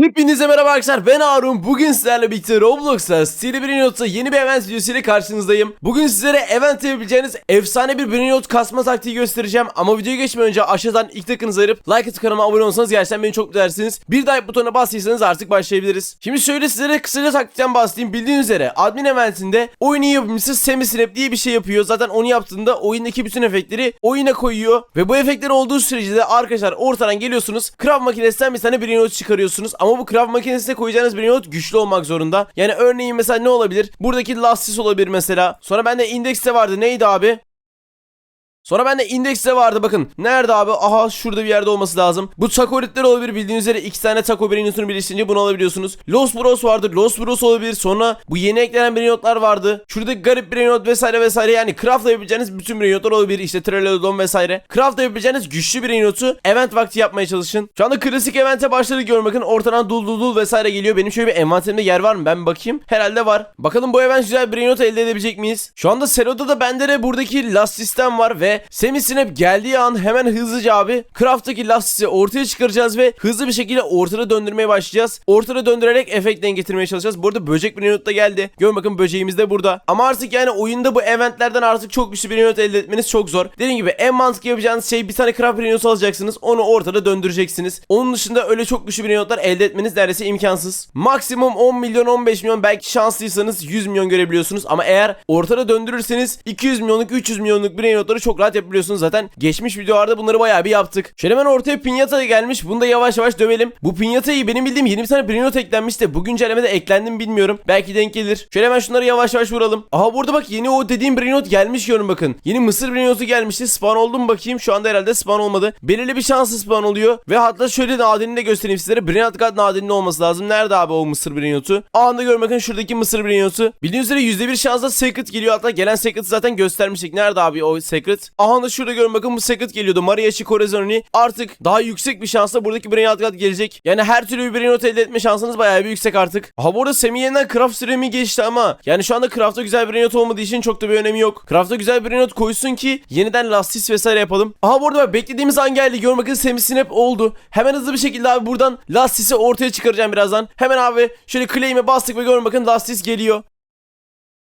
Hepinize merhaba arkadaşlar ben Harun. Bugün sizlerle birlikte Roblox'ta Stili Brinout'ta yeni bir event videosu ile karşınızdayım. Bugün sizlere event yapabileceğiniz efsane bir Brinout kasma taktiği göstereceğim. Ama videoya geçmeden önce aşağıdan ilk tıkınızı ayırıp like atıp kanalıma abone olsanız gerçekten beni çok mutlu edersiniz. Bir like butonuna bastıysanız artık başlayabiliriz. Şimdi şöyle sizlere kısaca taktikten bahsedeyim. Bildiğiniz üzere admin eventinde oyunun yapımcısı Semisnap diye bir şey yapıyor. Zaten onu yaptığında oyundaki bütün efektleri oyuna koyuyor. Ve bu efektler olduğu sürece de arkadaşlar ortadan geliyorsunuz. Craft makinesinden bir tane Brinout çıkarıyorsunuz. Ama bu craft makinesine koyacağınız bir not güçlü olmak zorunda. Yani örneğin mesela ne olabilir? Buradaki lastis olabilir mesela. Sonra bende indekste vardı. Neydi abi? Sonra bende indekste vardı bakın. Nerede abi? Aha şurada bir yerde olması lazım. Bu takoritler olabilir bildiğiniz üzere iki tane taco birincisini birleştirince bunu alabiliyorsunuz. Los Bros vardı. Los Bros olabilir. Sonra bu yeni eklenen birinotlar vardı. Şurada garip birinot vesaire vesaire. Yani craft yapabileceğiniz bütün birinotlar olabilir. İşte Trelodon vesaire. Craft yapabileceğiniz güçlü birinotu event vakti yapmaya çalışın. Şu anda klasik evente başladık görün bakın. Ortadan dul dul dul vesaire geliyor. Benim şöyle bir envanterimde yer var mı? Ben bakayım. Herhalde var. Bakalım bu event güzel bir birinot elde edebilecek miyiz? Şu anda Selo'da da bende de buradaki last sistem var ve Semisnap geldiği an hemen hızlıca abi Craft'taki lastiği ortaya çıkaracağız ve hızlı bir şekilde ortada döndürmeye başlayacağız. Ortada döndürerek efekt denk getirmeye çalışacağız. Bu arada böcek bir da geldi. Görün bakın böceğimiz de burada. Ama artık yani oyunda bu eventlerden artık çok güçlü bir minut elde etmeniz çok zor. Dediğim gibi en mantıklı yapacağınız şey bir tane craft minut alacaksınız. Onu ortada döndüreceksiniz. Onun dışında öyle çok güçlü bir minutlar elde etmeniz neredeyse imkansız. Maksimum 10 milyon 15 milyon belki şanslıysanız 100 milyon görebiliyorsunuz. Ama eğer ortada döndürürseniz 200 milyonluk 300 milyonluk bir minutları çok rahat yapabiliyorsunuz zaten. Geçmiş videolarda bunları bayağı bir yaptık. Şöyle hemen ortaya pinyata gelmiş. Bunu da yavaş yavaş dövelim. Bu pinyatayı benim bildiğim yeni bir tane pinyot eklenmişti. Bu güncellemede eklendi mi bilmiyorum. Belki denk gelir. Şöyle hemen şunları yavaş yavaş vuralım. Aha burada bak yeni o dediğim pinyot gelmiş görün bakın. Yeni mısır pinyotu gelmişti. Spawn oldu mu bakayım. Şu anda herhalde spawn olmadı. Belirli bir şanslı spawn oluyor. Ve hatta şöyle nadirini de göstereyim sizlere. Brilliant God nadirinin olması lazım. Nerede abi o mısır pinyotu? Anında görün bakın şuradaki mısır pinyotu. Bildiğiniz üzere %1 şansla secret geliyor. Hatta gelen secret'ı zaten göstermiştik. Nerede abi o secret? Aha da şurada görün bakın bu secret geliyordu. Maria Chicorazoni artık daha yüksek bir şansla buradaki Brilliant God gelecek. Yani her türlü bir not elde etme şansınız bayağı bir yüksek artık. Aha bu arada Semih yeniden craft süremi geçti ama yani şu anda craft'ta güzel bir not olmadığı için çok da bir önemi yok. Craft'ta güzel bir not koysun ki yeniden lastis vesaire yapalım. Aha bu arada beklediğimiz an geldi. Görün bakın Semih Snap oldu. Hemen hızlı bir şekilde abi buradan lastisi ortaya çıkaracağım birazdan. Hemen abi şöyle claim'e bastık ve görün bakın lastis geliyor.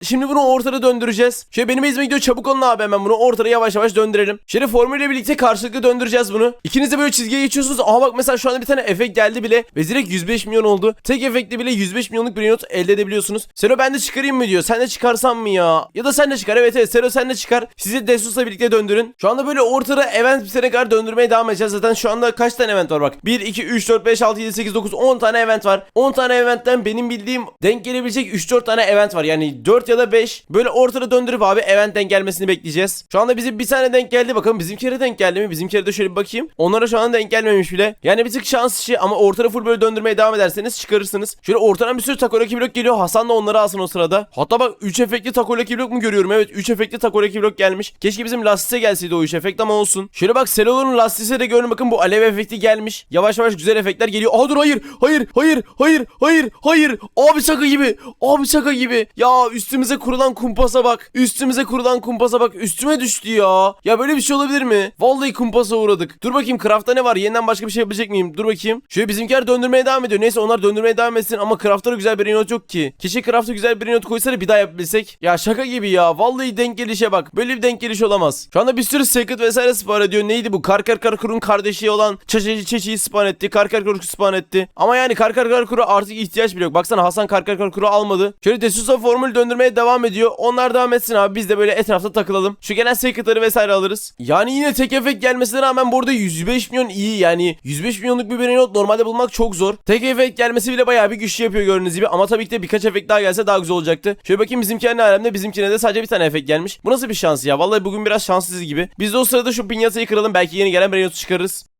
Şimdi bunu ortada döndüreceğiz. Şöyle benim izime gidiyor çabuk olun abi hemen bunu ortada yavaş yavaş döndürelim. Şöyle formülle birlikte karşılıklı döndüreceğiz bunu. İkiniz de böyle çizgiye geçiyorsunuz. Aha bak mesela şu anda bir tane efekt geldi bile. Ve direkt 105 milyon oldu. Tek efekte bile 105 milyonluk bir not elde edebiliyorsunuz. Sero ben de çıkarayım mı diyor. Sen de çıkarsan mı ya? Ya da sen de çıkar. Evet evet Sero sen de çıkar. Sizi Desus'la birlikte döndürün. Şu anda böyle ortada event bitene kadar döndürmeye devam edeceğiz. Zaten şu anda kaç tane event var bak. 1, 2, 3, 4, 5, 6, 7, 8, 9, 10 tane event var. 10 tane eventten benim bildiğim denk gelebilecek 3-4 tane event var. Yani 4 ya da 5. Böyle ortada döndürüp abi event denk gelmesini bekleyeceğiz. Şu anda bizim bir tane denk geldi. Bakalım bizimkilere denk geldi mi? Bizimkilere de şöyle bir bakayım. Onlara şu an denk gelmemiş bile. Yani bir tık şans işi ama ortada full böyle döndürmeye devam ederseniz çıkarırsınız. Şöyle ortadan bir sürü takolaki blok geliyor. Hasan da onları alsın o sırada. Hatta bak 3 efektli takolaki blok mu görüyorum? Evet 3 efektli takolaki blok gelmiş. Keşke bizim lastise gelseydi o 3 efekt ama olsun. Şöyle bak Selo'nun lastise de görün bakın bu alev efekti gelmiş. Yavaş yavaş güzel efektler geliyor. Aha dur hayır. Hayır. Hayır. Hayır. Hayır. Hayır. Abi şaka gibi. Abi şaka gibi. Ya üstümüze kurulan kumpasa bak. Üstümüze kurulan kumpasa bak. Üstüme düştü ya. Ya böyle bir şey olabilir mi? Vallahi kumpasa uğradık. Dur bakayım craft'ta ne var? Yeniden başka bir şey yapabilecek miyim? Dur bakayım. Şöyle bizimkiler döndürmeye devam ediyor. Neyse onlar döndürmeye devam etsin ama craft'ta güzel bir not yok ki. Keşke craft'ta güzel bir not koysa da bir daha yapabilsek. Ya şaka gibi ya. Vallahi denk gelişe bak. Böyle bir denk geliş olamaz. Şu anda bir sürü secret vesaire spawn ediyor. Neydi bu? Karkar Karkur'un kardeşi olan Çeçeci Çeçi'yi spawn etti. Karkar Karkur'u spawn etti. Ama yani Karkar Karkur'a artık ihtiyaç bile yok. Baksana Hasan Karkar Karkur'u almadı. Şöyle Desusa formül döndürmeye devam ediyor. Onlar devam etsin abi. Biz de böyle etrafta takılalım. Şu gelen secret'ları vesaire alırız. Yani yine tek efekt gelmesine rağmen burada 105 milyon iyi. Yani 105 milyonluk bir not normalde bulmak çok zor. Tek efekt gelmesi bile bayağı bir güçlü yapıyor gördüğünüz gibi. Ama tabii ki de birkaç efekt daha gelse daha güzel olacaktı. Şöyle bakayım bizimkine ne alemde. Bizimkine de sadece bir tane efekt gelmiş. Bu nasıl bir şans ya? Vallahi bugün biraz şanssız gibi. Biz de o sırada şu pinyatayı kıralım. Belki yeni gelen Brainrot çıkarırız.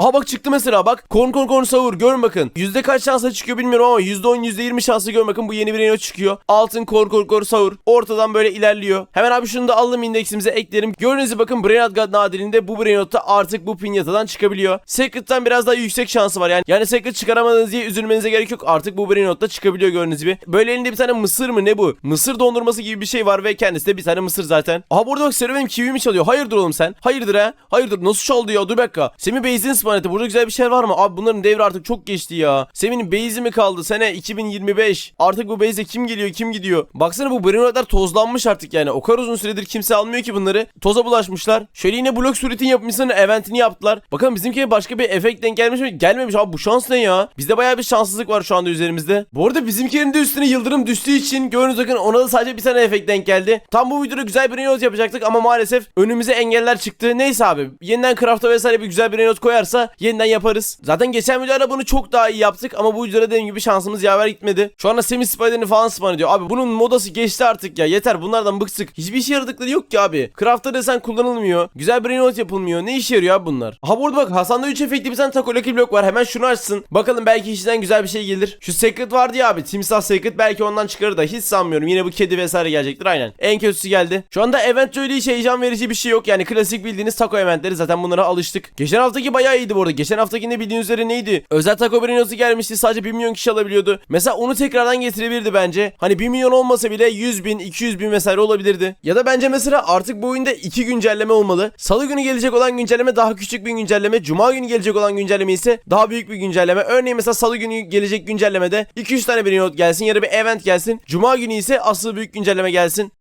Aha bak çıktı mesela bak. Korn korn korn savur görün bakın. Yüzde kaç şansla çıkıyor bilmiyorum ama yüzde on yüzde yirmi şansla görün bakın bu yeni bir ino çıkıyor. Altın kor kor kor savur. Ortadan böyle ilerliyor. Hemen abi şunu da alalım indeksimize eklerim. Gördüğünüz bakın Brainot God nadirinde bu Brainot'ta artık bu pinyatadan çıkabiliyor. Secret'tan biraz daha yüksek şansı var yani. Yani Secret çıkaramadınız diye üzülmenize gerek yok. Artık bu Brainot'ta çıkabiliyor gördüğünüz gibi. Böyle elinde bir tane mısır mı ne bu? Mısır dondurması gibi bir şey var ve kendisi de bir tane mısır zaten. Aha burada bak Sero benim kivimi çalıyor. Hayırdır oğlum sen? Hayırdır ha? Hayırdır nasıl çaldı ya? Dur bir dakika. Semih Beyzin etti. Burada güzel bir şey var mı? Abi bunların devri artık çok geçti ya. Semin'in base'i mi kaldı? Sene 2025. Artık bu base'e kim geliyor kim gidiyor? Baksana bu Brainrot'lar tozlanmış artık yani. O kadar uzun süredir kimse almıyor ki bunları. Toza bulaşmışlar. Şöyle yine blok suretini yapmışsın eventini yaptılar. Bakalım bizimki başka bir efekt denk gelmiş mi? Gelmemiş abi bu şans ne ya? Bizde bayağı bir şanssızlık var şu anda üzerimizde. Bu arada bizimkilerin de üstüne yıldırım düştüğü için gördüğünüz bakın ona da sadece bir tane efekt denk geldi. Tam bu videoda güzel bir Brainrot yapacaktık ama maalesef önümüze engeller çıktı. Neyse abi yeniden craft'a vesaire bir güzel bir Brainrot koyarsa yeniden yaparız. Zaten geçen videoda bunu çok daha iyi yaptık ama bu videoda dediğim gibi şansımız yaver gitmedi. Şu anda Semi Spider'ini falan spawn ediyor. Abi bunun modası geçti artık ya. Yeter bunlardan bıktık. Hiçbir işe yaradıkları yok ki abi. Craft'ta desen kullanılmıyor. Güzel bir Brainrot yapılmıyor. Ne işe yarıyor abi bunlar? Aha burada bak Hasan'da 3 efekti bir tane Taco Lucky Block var. Hemen şunu açsın. Bakalım belki işten güzel bir şey gelir. Şu Secret vardı ya abi. Timsah Secret belki ondan çıkarır da hiç sanmıyorum. Yine bu kedi vesaire gelecektir aynen. En kötüsü geldi. Şu anda event öyle hiç heyecan verici bir şey yok. Yani klasik bildiğiniz taco eventleri zaten bunlara alıştık. Geçen haftaki bayağı iyiydi bu arada. Geçen haftaki ne bildiğiniz üzere neydi? Özel taco Brainrot'u gelmişti. Sadece 1 milyon kişi alabiliyordu. Mesela onu tekrardan getirebilirdi bence. Hani 1 milyon olmasa bile 100 bin, 200 bin vesaire olabilirdi. Ya da bence mesela artık bu oyunda 2 güncelleme olmalı. Salı günü gelecek olan güncelleme daha küçük bir güncelleme. Cuma günü gelecek olan güncelleme ise daha büyük bir güncelleme. Örneğin mesela salı günü gelecek güncellemede 2-3 tane Brainrot gelsin ya da bir event gelsin. Cuma günü ise asıl büyük güncelleme gelsin.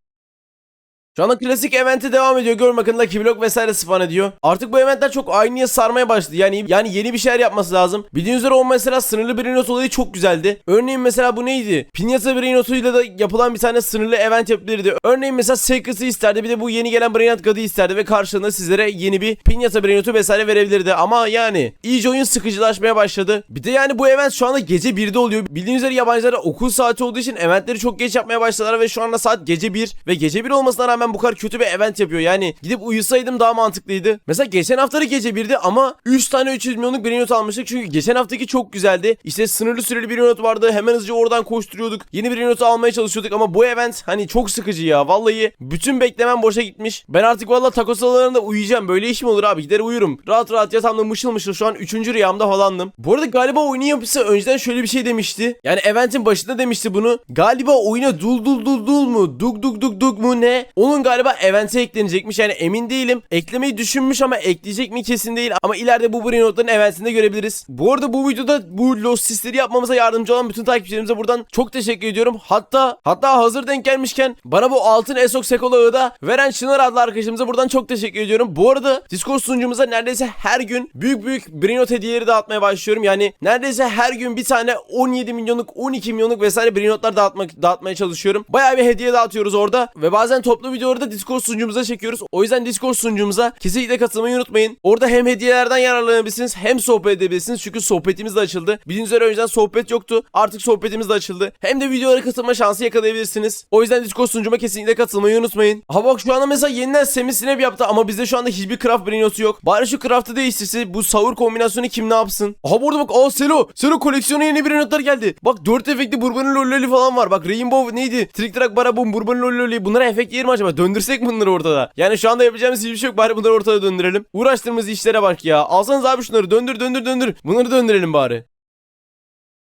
Şu anda klasik eventi devam ediyor. Gör bakın Lucky Block vesaire spawn ediyor. Artık bu eventler çok aynıya sarmaya başladı. Yani yani yeni bir şeyler yapması lazım. Bildiğiniz üzere o mesela sınırlı Brainrot olayı çok güzeldi. Örneğin mesela bu neydi? Pinyata Brainrot'uyla da yapılan bir tane sınırlı event yapabilirdi. Örneğin mesela Secret'ı isterdi. Bir de bu yeni gelen Brainrot God'ı isterdi ve karşılığında sizlere yeni bir Pinyata Brainrot'u vesaire verebilirdi. Ama yani iyice oyun sıkıcılaşmaya başladı. Bir de yani bu event şu anda gece 1'de oluyor. Bildiğiniz üzere yabancılara okul saati olduğu için eventleri çok geç yapmaya başladılar ve şu anda saat gece 1 ve gece 1 olmasına rağmen bu kadar kötü bir event yapıyor. Yani gidip uyusaydım daha mantıklıydı. Mesela geçen hafta da gece 1'di ama 3 tane 300 milyonluk bir not almıştık. Çünkü geçen haftaki çok güzeldi. İşte sınırlı süreli bir not vardı. Hemen hızlıca oradan koşturuyorduk. Yeni bir notu almaya çalışıyorduk ama bu event hani çok sıkıcı ya. Vallahi bütün beklemem boşa gitmiş. Ben artık valla taco salalarında uyuyacağım. Böyle iş mi olur abi? Gider uyurum. Rahat rahat yatağımda mışıl mışıl şu an 3. rüyamda falandım. Bu arada galiba oyunun yapısı önceden şöyle bir şey demişti. Yani eventin başında demişti bunu. Galiba oyuna dul dul dul dul mu? Dug dug dug dug mu ne? Onun galiba event'e eklenecekmiş. Yani emin değilim. Eklemeyi düşünmüş ama ekleyecek mi kesin değil. Ama ileride bu brain notların event'inde görebiliriz. Bu arada bu videoda bu lost sisleri yapmamıza yardımcı olan bütün takipçilerimize buradan çok teşekkür ediyorum. Hatta hatta hazır denk gelmişken bana bu altın esok sekolağı da veren Çınar adlı arkadaşımıza buradan çok teşekkür ediyorum. Bu arada Discord sunucumuza neredeyse her gün büyük büyük brain not hediyeleri dağıtmaya başlıyorum. Yani neredeyse her gün bir tane 17 milyonluk 12 milyonluk vesaire brain notlar dağıtmak, dağıtmaya çalışıyorum. Bayağı bir hediye dağıtıyoruz orada ve bazen toplu videoları da Discord sunucumuza çekiyoruz. O yüzden Discord sunucumuza kesinlikle katılmayı unutmayın. Orada hem hediyelerden yararlanabilirsiniz hem sohbet edebilirsiniz. Çünkü sohbetimiz de açıldı. Bildiğiniz üzere önceden sohbet yoktu. Artık sohbetimiz de açıldı. Hem de videolara katılma şansı yakalayabilirsiniz. O yüzden Discord sunucuma kesinlikle katılmayı unutmayın. Ha bak şu anda mesela yeniden Semi Snap yaptı ama bizde şu anda hiçbir craft brain notu yok. Bari şu craft'ı değiştirse bu sahur kombinasyonu kim ne yapsın? Aha burada bak aa Selo. Selo koleksiyona yeni brain notlar geldi. Bak 4 efekti bourbon lololi falan var. Bak Rainbow neydi? Trick Track Barabum bourbon lololi. Bunlara efekt yer mi acaba? Döndürsek bunları ortada? Yani şu anda yapacağımız hiçbir şey yok. Bari bunları ortada döndürelim. Uğraştığımız işlere bak ya. Alsanız abi şunları döndür döndür döndür. Bunları döndürelim bari.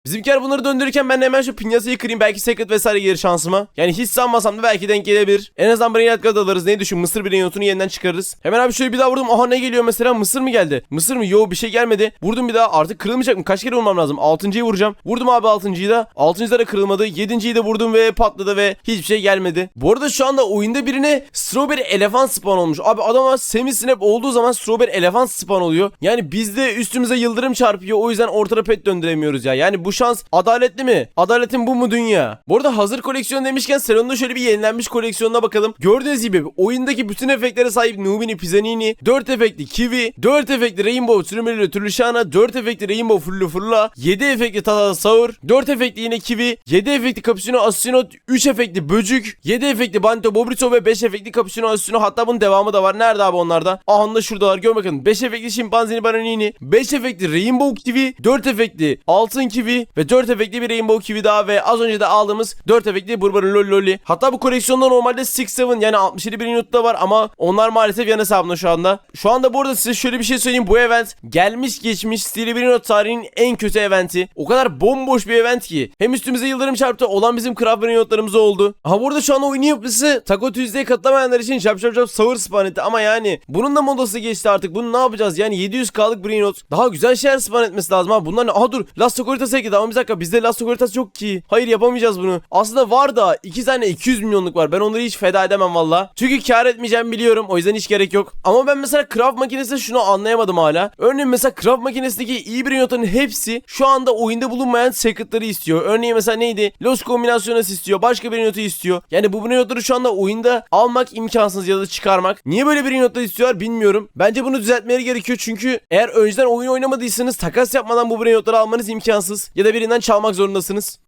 Bizimkiler bunları döndürürken ben de hemen şu pinyasayı kırayım belki secret vesaire gelir şansıma. Yani hiç sanmasam da belki denk gelebilir. En azından Brain God alırız. Ne düşün Mısır Brain Not'unu yeniden çıkarırız. Hemen abi şöyle bir daha vurdum. Aha ne geliyor mesela Mısır mı geldi? Mısır mı? Yo bir şey gelmedi. Vurdum bir daha artık kırılmayacak mı? Kaç kere vurmam lazım? Altıncıyı vuracağım. Vurdum abi altıncıyı da. Altıncıda da kırılmadı. Yedinciyi de vurdum ve patladı ve hiçbir şey gelmedi. Bu arada şu anda oyunda birine Strawberry Elephant spawn olmuş. Abi adama semi snap olduğu zaman Strawberry Elephant spawn oluyor. Yani bizde üstümüze yıldırım çarpıyor. O yüzden ortada pet döndüremiyoruz ya. Yani bu şans adaletli mi? Adaletin bu mu dünya? Bu arada hazır koleksiyon demişken salonda şöyle bir yenilenmiş koleksiyonuna bakalım. Gördüğünüz gibi oyundaki bütün efektlere sahip Nubini Pizzanini, 4 efektli Kiwi, 4 efektli Rainbow Trümeli Türlüşana, 4 efekli Rainbow Fullu Furla, 7 efekli Tata Saur, 4 efekli yine Kiwi, 7 efekli Cappuccino Assassino, 3 efekli Böcük, 7 efekli Banto Bobrito ve 5 efekli Cappuccino Assassino hatta bunun devamı da var. Nerede abi onlarda? Aha da şuradalar. Gör bakın. 5 efekli Şimpanzini Bananini, 5 efekli Rainbow Kiwi, 4 efekli Altın Kiwi, Ve 4 efektli bir Rainbow Kiwi daha ve az önce de aldığımız 4 efektli Burberry Loli Loli. Hatta bu koleksiyonda normalde 6-7 yani 67 bin unit da var ama onlar maalesef yan hesabında şu anda. Şu anda bu arada size şöyle bir şey söyleyeyim. Bu event gelmiş geçmiş Stili bir tarihinin en kötü eventi. O kadar bomboş bir event ki. Hem üstümüze yıldırım çarptı olan bizim craft notlarımız oldu. Ha burada şu an oyunu yapısı Taco Tuesday'e katlamayanlar için şap şap şap sahur spawn etti ama yani bunun da modası geçti artık. Bunu ne yapacağız? Yani 700k'lık brain not. Daha güzel şeyler spawn etmesi lazım ha. Bunlar ne? Aha dur. Last Securitas'a ekledim ama bir dakika bizde Last Securitas yok ki. Hayır yapamayacağız bunu. Aslında var da 2 tane 200 milyonluk var. Ben onları hiç feda edemem valla. Çünkü kar etmeyeceğimi biliyorum. O yüzden hiç gerek yok. Ama ben mesela craft makinesinde şunu anlayamadım hala. Örneğin mesela craft makinesindeki iyi brain notların hepsi şu anda oyunda bulunmayan secretları istiyor. Örneğin mesela neydi? Los kombinasyonası istiyor. Başka bir notu istiyor. Yani bu notları şu anda oyunda almak imkansız ya da çıkarmak. Niye böyle bir notlar istiyorlar bilmiyorum. Bence bunu düzeltmeleri gerekiyor çünkü eğer önceden oyun oynamadıysanız takas yapmadan bu notları almanız imkansız. Ya da birinden çalmak zorundasınız.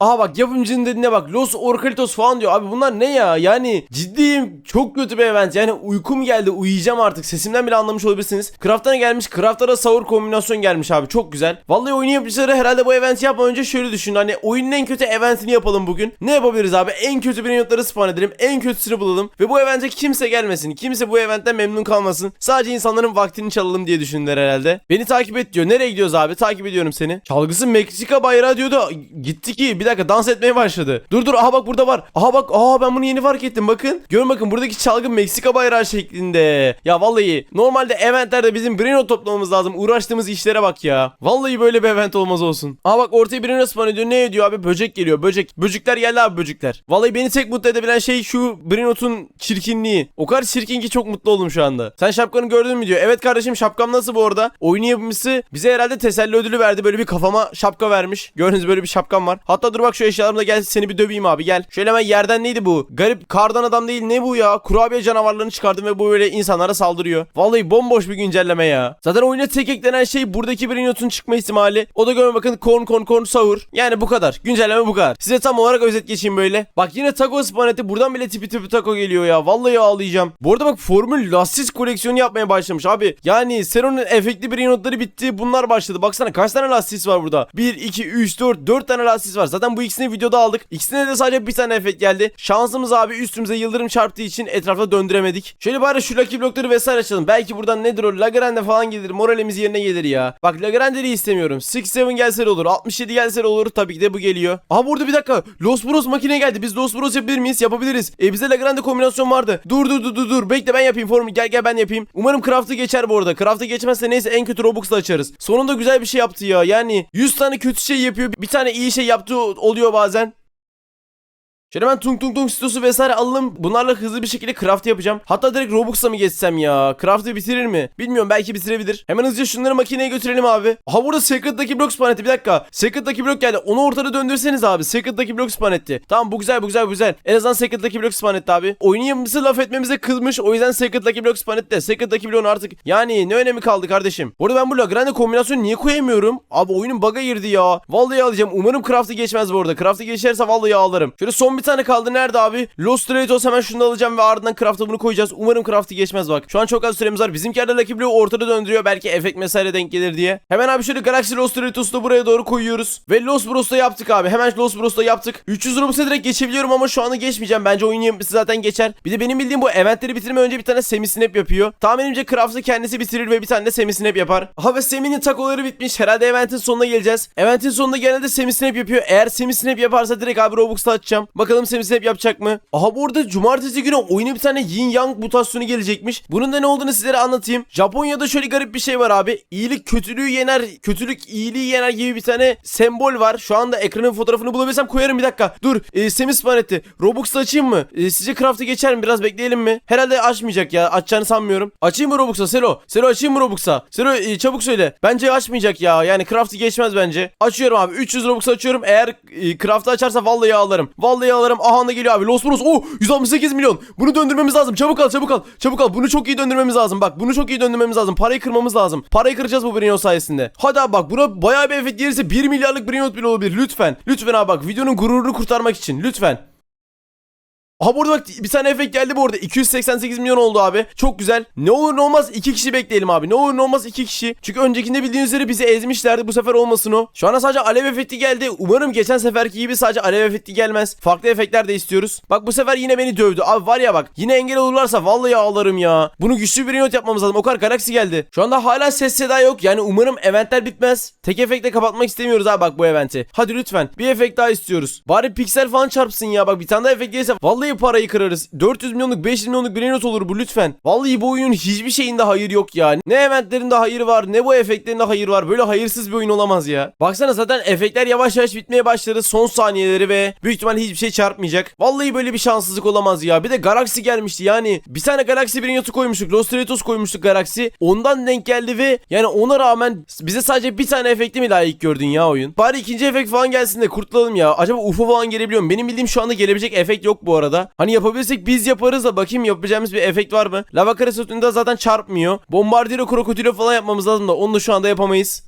Aha bak yapımcının dediğine bak Los Orcalitos falan diyor. Abi bunlar ne ya? Yani ciddiyim çok kötü bir event. Yani uykum geldi uyuyacağım artık. Sesimden bile anlamış olabilirsiniz. Craft'tan gelmiş. Craft'lara sahur kombinasyon gelmiş abi. Çok güzel. Vallahi oyun yapıcıları herhalde bu eventi yapmadan önce şöyle düşün. Hani oyunun en kötü eventini yapalım bugün. Ne yapabiliriz abi? En kötü bir spawn edelim. En kötüsünü bulalım. Ve bu evente kimse gelmesin. Kimse bu eventten memnun kalmasın. Sadece insanların vaktini çalalım diye düşündüler herhalde. Beni takip et diyor. Nereye gidiyoruz abi? Takip ediyorum seni. Çalgısı Meksika bayrağı diyordu. Gitti ki bir dakika dans etmeye başladı. Dur dur aha bak burada var. Aha bak aha ben bunu yeni fark ettim bakın. Görün bakın buradaki çalgı Meksika bayrağı şeklinde. Ya vallahi normalde eventlerde bizim Brino toplamamız lazım. Uğraştığımız işlere bak ya. Vallahi böyle bir event olmaz olsun. Aha bak ortaya Brino spawn ediyor. Ne ediyor abi? Böcek geliyor böcek. Böcekler geldi abi böcekler. Vallahi beni tek mutlu edebilen şey şu Brinot'un çirkinliği. O kadar çirkin ki çok mutlu oldum şu anda. Sen şapkanı gördün mü diyor. Evet kardeşim şapkam nasıl bu arada? Oyunu yapımcısı bize herhalde teselli ödülü verdi. Böyle bir kafama şapka vermiş. Gördüğünüz böyle bir şapkam var. Hatta dur bak şu eşyalarımla gel seni bir döveyim abi gel. Şöyle hemen yerden neydi bu? Garip kardan adam değil ne bu ya? Kurabiye canavarlarını çıkardım ve bu böyle insanlara saldırıyor. Vallahi bomboş bir güncelleme ya. Zaten oyuna tek eklenen şey buradaki bir notun çıkma ihtimali. O da görün bakın korn korn korn sahur. Yani bu kadar. Güncelleme bu kadar. Size tam olarak özet geçeyim böyle. Bak yine taco spawn etti. Buradan bile tipi tipi taco geliyor ya. Vallahi ağlayacağım. Bu arada bak formül lastis koleksiyonu yapmaya başlamış abi. Yani Seron'un efektli bir notları bitti. Bunlar başladı. Baksana kaç tane lastis var burada. 1, 2, 3, 4, 4 tane lastis var. Zaten bu ikisini videoda aldık. İkisine de sadece bir tane efekt geldi. Şansımız abi üstümüze yıldırım çarptığı için etrafta döndüremedik. Şöyle bari şu Lucky blokları vesaire açalım. Belki buradan nedir o Lagrande falan gelir. Moralimiz yerine gelir ya. Bak Lagrande'yi istemiyorum. 6-7 gelse olur. 67 gelse olur. Tabii ki de bu geliyor. Aha burada bir dakika. Los Bros makine geldi. Biz Los Bros yapabilir miyiz? Yapabiliriz. E bize Lagrande kombinasyon vardı. Dur dur dur dur dur. Bekle ben yapayım formülü. Gel gel ben yapayım. Umarım craft'ı geçer bu arada. Craft'ı geçmezse neyse en kötü Robux'la açarız. Sonunda güzel bir şey yaptı ya. Yani 100 tane kötü şey yapıyor. Bir tane iyi şey yaptığı oluyor bazen. Şöyle ben tung tung tung sitosu vesaire alalım. Bunlarla hızlı bir şekilde craft yapacağım. Hatta direkt Robux'a mı geçsem ya? Craft'ı bitirir mi? Bilmiyorum belki bitirebilir. Hemen hızlıca şunları makineye götürelim abi. Aha burada Secret'daki blok spawn etti. Bir dakika. Secret'daki blok geldi. Onu ortada döndürseniz abi. Secret'daki blok spawn etti. Tamam bu güzel bu güzel bu güzel. En azından Secret'daki blok spawn etti abi. Oyunun yapımcısı laf etmemize kızmış. O yüzden Secret'daki blok spawn etti. Secret'daki bloğun artık yani ne önemi kaldı kardeşim? Burada ben bu Lagrande kombinasyonu niye koyamıyorum? Abi oyunun bug'a girdi ya. Vallahi alacağım. Umarım craft'ı geçmez bu arada. Craft'ı geçerse vallahi ağlarım. Şöyle son bir tane kaldı. Nerede abi? Lost Stratos hemen şunu alacağım ve ardından craft'a bunu koyacağız. Umarım craft'ı geçmez bak. Şu an çok az süremiz var. Bizimkiler de Blue'u ortada döndürüyor. Belki efekt mesaire denk gelir diye. Hemen abi şöyle Galaxy Lost Stratos'u da buraya doğru koyuyoruz. Ve Lost Bros'ta yaptık abi. Hemen Lost Bros'ta yaptık. 300 Robux'a direkt geçebiliyorum ama şu anda geçmeyeceğim. Bence oyun yapısı zaten geçer. Bir de benim bildiğim bu eventleri bitirme önce bir tane semi snap yapıyor. Tahminimce craft'ı kendisi bitirir ve bir tane de semi snap yapar. Ha ve Semi'nin takoları bitmiş. Herhalde eventin sonuna geleceğiz. Eventin sonunda genelde semi snap yapıyor. Eğer semi snap yaparsa direkt abi Robux'ta açacağım. Bakalım semi snap yapacak mı? Aha bu arada cumartesi günü oyuna bir tane Yin Yang mutasyonu gelecekmiş. Bunun da ne olduğunu sizlere anlatayım. Japonya'da şöyle garip bir şey var abi. İyilik kötülüğü yener, kötülük iyiliği yener gibi bir tane sembol var. Şu anda ekranın fotoğrafını bulabilsem koyarım bir dakika. Dur, e, Semi spawn etti. Robux'ta açayım mı? E, sizce craft'ı geçer mi? Biraz bekleyelim mi? Herhalde açmayacak ya. Açacağını sanmıyorum. Açayım mı Robux'a Selo? Selo açayım mı Robux'a? Selo e, çabuk söyle. Bence açmayacak ya. Yani craft'ı geçmez bence. Açıyorum abi. 300 Robux açıyorum. Eğer e, craft'ı açarsa vallahi ağlarım. Vallahi ağlarım. Aha da geliyor abi. Los Bros. Oh 168 milyon. Bunu döndürmemiz lazım. Çabuk al çabuk al. Çabuk al. Bunu çok iyi döndürmemiz lazım. Bak bunu çok iyi döndürmemiz lazım. Parayı kırmamız lazım. Parayı kıracağız bu Brino sayesinde. Hadi abi bak buna bayağı bir efekt gelirse 1 milyarlık Brino bile olabilir. Lütfen. Lütfen abi bak videonun gururunu kurtarmak için. Lütfen. Aha burada bak bir tane efekt geldi bu arada. 288 milyon oldu abi. Çok güzel. Ne olur ne olmaz iki kişi bekleyelim abi. Ne olur ne olmaz iki kişi. Çünkü öncekinde bildiğiniz üzere bizi ezmişlerdi. Bu sefer olmasın o. Şu anda sadece alev efekti geldi. Umarım geçen seferki gibi sadece alev efekti gelmez. Farklı efektler de istiyoruz. Bak bu sefer yine beni dövdü. Abi var ya bak. Yine engel olurlarsa vallahi ağlarım ya. Bunu güçlü bir not yapmamız lazım. O kadar galaksi geldi. Şu anda hala ses seda yok. Yani umarım eventler bitmez. Tek efektle kapatmak istemiyoruz abi bak bu eventi. Hadi lütfen. Bir efekt daha istiyoruz. Bari piksel falan çarpsın ya. Bak bir tane daha efekt gelirse vallahi parayı kırarız. 400 milyonluk 500 milyonluk bir not olur bu lütfen. Vallahi bu oyunun hiçbir şeyinde hayır yok ya. Ne eventlerinde hayır var ne bu efektlerinde hayır var. Böyle hayırsız bir oyun olamaz ya. Baksana zaten efektler yavaş yavaş bitmeye başladı. Son saniyeleri ve büyük ihtimalle hiçbir şey çarpmayacak. Vallahi böyle bir şanssızlık olamaz ya. Bir de Galaxy gelmişti yani. Bir tane Galaxy bir notu koymuştuk. Los Stratos koymuştuk Galaxy. Ondan denk geldi ve yani ona rağmen bize sadece bir tane efekti mi layık gördün ya oyun? Bari ikinci efekt falan gelsin de kurtulalım ya. Acaba UFO falan gelebiliyor mu? Benim bildiğim şu anda gelebilecek efekt yok bu arada. Hani yapabilirsek biz yaparız da bakayım yapacağımız bir efekt var mı? Lava karasotunda zaten çarpmıyor. Bombardiro krokodilo falan yapmamız lazım da onu da şu anda yapamayız.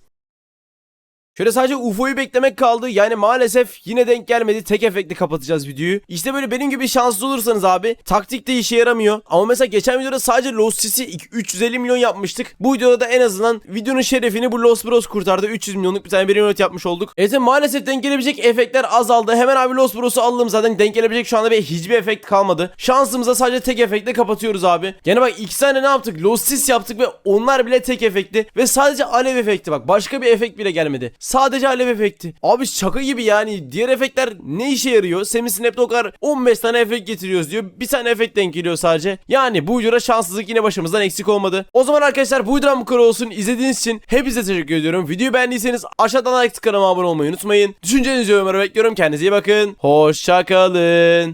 Şöyle sadece UFO'yu beklemek kaldı. Yani maalesef yine denk gelmedi. Tek efektle kapatacağız videoyu. İşte böyle benim gibi şanslı olursanız abi taktik de işe yaramıyor. Ama mesela geçen videoda sadece Lost Sis'i 350 milyon yapmıştık. Bu videoda da en azından videonun şerefini bu Lost Bros kurtardı. 300 milyonluk bir tane bir minut yapmış olduk. Evet maalesef denk gelebilecek efektler azaldı. Hemen abi Lost Bros'u aldım zaten. Denk gelebilecek şu anda bir hiçbir efekt kalmadı. Şansımıza sadece tek efektle kapatıyoruz abi. Yani bak iki tane ne yaptık? Lost Sis yaptık ve onlar bile tek efekti. Ve sadece alev efekti bak. Başka bir efekt bile gelmedi. Sadece alev efekti. Abi şaka gibi yani. Diğer efektler ne işe yarıyor? Semi kadar 15 tane efekt getiriyoruz diyor. Bir tane efekt denk geliyor sadece. Yani bu videoda şanssızlık yine başımızdan eksik olmadı. O zaman arkadaşlar bu videodan bu kadar olsun. İzlediğiniz için hepinize teşekkür ediyorum. Videoyu beğendiyseniz aşağıdan like kanalıma abone olmayı unutmayın. Düşüncelerinizi yorumlara bekliyorum. Kendinize iyi bakın. Hoşçakalın.